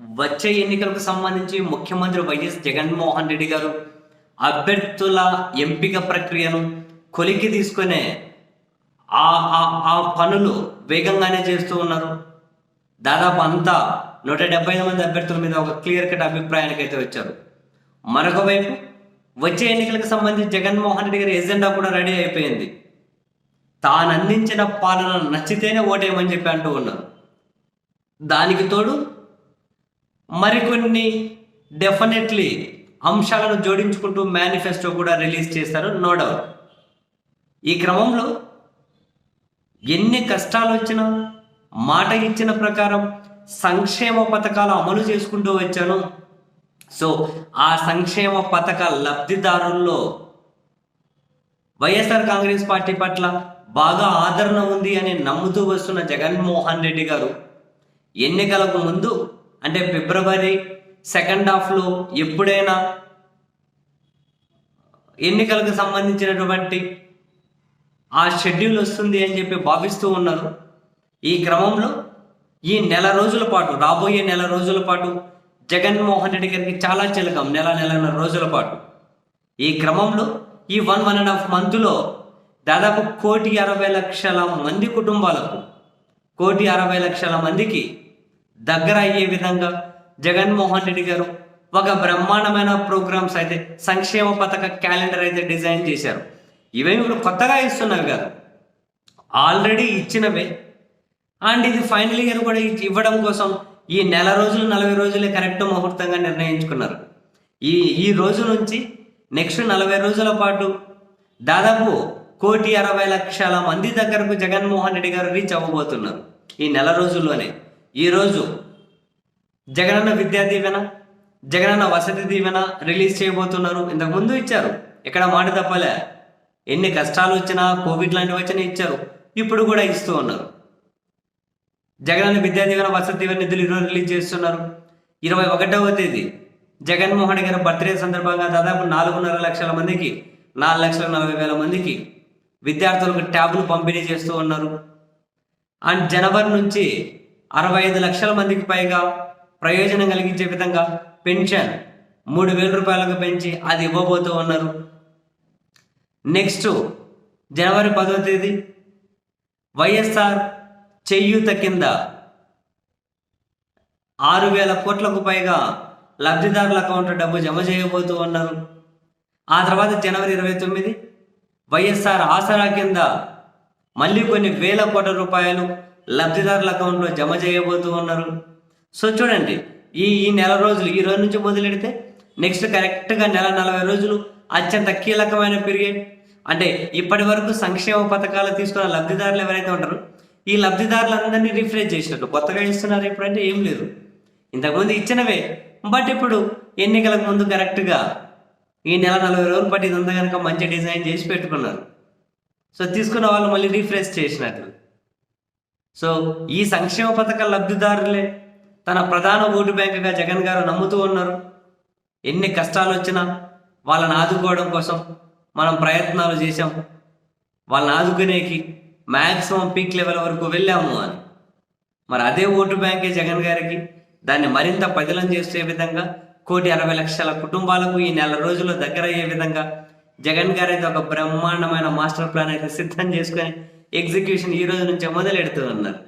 వచ్చే ఎన్నికలకు సంబంధించి ముఖ్యమంత్రి వైఎస్ జగన్మోహన్ రెడ్డి గారు అభ్యర్థుల ఎంపిక ప్రక్రియను కొలికి తీసుకునే ఆ ఆ- పనులు వేగంగానే చేస్తూ ఉన్నారు. దాదాపు అంతా నూట డెబ్బై ఐదు మంది అభ్యర్థుల మీద ఒక క్లియర్ కట్ అభిప్రాయానికి అయితే వచ్చారు. మరొక వైపు వచ్చే ఎన్నికలకు సంబంధించి జగన్మోహన్ రెడ్డి గారి ఎజెండా కూడా రెడీ అయిపోయింది. తాను అందించిన పాలన నచ్చితేనే ఓటేయమని చెప్పి అంటూ ఉన్నారు. దానికి తోడు మరికొన్ని డెఫినెట్లీ అంశాలను జోడించుకుంటూ మేనిఫెస్టో కూడా రిలీజ్ చేస్తారు నో డౌట్ ఈ క్రమంలో ఎన్ని కష్టాలు వచ్చినా మాట ఇచ్చిన ప్రకారం సంక్షేమ పథకాలు అమలు చేసుకుంటూ వచ్చాను. సో ఆ సంక్షేమ పథక లబ్ధిదారుల్లో వైఎస్ఆర్ కాంగ్రెస్ పార్టీ పట్ల బాగా ఆదరణ ఉంది అని నమ్ముతూ వస్తున్న జగన్మోహన్ రెడ్డి గారు ఎన్నికలకు ముందు అంటే ఫిబ్రవరి సెకండ్ హాఫ్లో ఎప్పుడైనా ఎన్నికలకు సంబంధించినటువంటి ఆ షెడ్యూల్ వస్తుంది అని చెప్పి భావిస్తూ ఉన్నారు. ఈ క్రమంలో ఈ నెల రోజుల పాటు రాబోయే నెల రోజుల పాటు జగన్మోహన్ రెడ్డి గారికి చాలా చిలకం నెల నెలన్నర రోజుల పాటు. ఈ క్రమంలో ఈ వన్ వన్ అండ్ హాఫ్ మంత్లో దాదాపు కోటి అరవై లక్షల మంది కుటుంబాలకు కోటి అరవై లక్షల మందికి దగ్గర అయ్యే విధంగా జగన్మోహన్ రెడ్డి గారు ఒక బ్రహ్మాండమైన ప్రోగ్రామ్స్ అయితే సంక్షేమ పథక క్యాలెండర్ అయితే డిజైన్ చేశారు. ఇవేమి ఇప్పుడు కొత్తగా ఇస్తున్నారు కాదు. ఆల్రెడీ ఇచ్చినవే. అండ్ ఇది ఫైనల్ ఇయర్ కూడా ఇవ్వడం కోసం ఈ నెల రోజులు నలభై రోజులే కరెక్ట్ ముహూర్తంగా నిర్ణయించుకున్నారు. ఈ ఈ రోజు నుంచి నెక్స్ట్ నలభై రోజుల పాటు దాదాపు కోటి అరవై లక్షల మంది దగ్గరకు జగన్మోహన్ రెడ్డి గారు రీచ్ అవ్వబోతున్నారు ఈ నెల రోజుల్లోనే. ఈరోజు జగనన్న విద్యా దీవెన జగనన్న వసతి దీవెన రిలీజ్ చేయబోతున్నారు. ఇంతకుముందు ఇచ్చారు. ఇక్కడ మాట తప్పలే. ఎన్ని కష్టాలు వచ్చినా కోవిడ్ లాంటివి వచ్చినా ఇచ్చారు. ఇప్పుడు కూడా ఇస్తూ ఉన్నారు. జగనన్న విద్యా దీవెన వసతి దీవెన నిధులు ఈరోజు రిలీజ్ చేస్తున్నారు. ఇరవై ఒకటవ తేదీ జగన్మోహన్ గారి బర్త్డే సందర్భంగా దాదాపు నాలుగున్నర లక్షల మందికి నాలుగు లక్షల నలభై వేల మందికి విద్యార్థులకు ట్యాబ్లు పంపిణీ చేస్తూ ఉన్నారు. అండ్ జనవరి నుంచి అరవై ఐదు లక్షల మందికి పైగా ప్రయోజనం కలిగించే విధంగా పెన్షన్ మూడు వేల రూపాయలకు పెంచి అది ఇవ్వబోతూ ఉన్నారు. నెక్స్ట్ జనవరి పదో తేదీ వైఎస్ఆర్ చేయూత కింద ఆరు వేల కోట్లకు పైగా లబ్ధిదారుల అకౌంట్లో డబ్బు జమ చేయబోతూ ఉన్నారు. ఆ తర్వాత జనవరి ఇరవై తొమ్మిది వైఎస్ఆర్ ఆసరా కింద మళ్ళీ కొన్ని వేల కోట్ల రూపాయలు లబ్ధిదారుల అకౌంట్లో జమ చేయబోతూ ఉన్నారు. సో చూడండి ఈ ఈ నెల రోజులు ఈ రోజు నుంచి మొదలెడితే నెక్స్ట్ కరెక్ట్గా నెల నలభై రోజులు అత్యంత కీలకమైన పీరియడ్ అంటే ఇప్పటి వరకు సంక్షేమ పథకాలు తీసుకున్న లబ్ధిదారులు ఎవరైతే ఉంటారో ఈ లబ్ధిదారులందరినీ రిఫ్రెష్ చేసినట్టు కొత్తగా ఇస్తున్నారు ఇప్పుడంటే ఏం లేదు. ఇంతకుముందు ఇచ్చినవే బట్ ఇప్పుడు ఎన్నికలకు ముందు కరెక్ట్గా ఈ నెల నలభై రోజులు పట్టి ఇదంతా కనుక మంచి డిజైన్ చేసి పెట్టుకున్నారు. సో తీసుకున్న వాళ్ళు మళ్ళీ రీఫ్రెష్ చేసినట్లు సో ఈ సంక్షేమ పథక లబ్ధిదారులే. తన ప్రధాన ఓటు బ్యాంకుగా జగన్ గారు నమ్ముతూ ఉన్నారు. ఎన్ని కష్టాలు వచ్చినా వాళ్ళని ఆదుకోవడం కోసం మనం ప్రయత్నాలు చేశాం. వాళ్ళని ఆదుకునేకి మ్యాక్సిమం పీక్ లెవెల్ వరకు వెళ్ళాము అని. మరి అదే ఓటు బ్యాంకే జగన్ గారికి దాన్ని మరింత పదిలం చేసే విధంగా కోటి అరవై లక్షల కుటుంబాలకు ఈ నెల రోజుల్లో దగ్గర అయ్యే విధంగా జగన్ గారు అయితే ఒక బ్రహ్మాండమైన మాస్టర్ ప్లాన్ అయితే సిద్ధం చేసుకొని ఎగ్జిక్యూషన్ ఈ రోజు నుంచే మొదలెడుతూ ఉన్నారు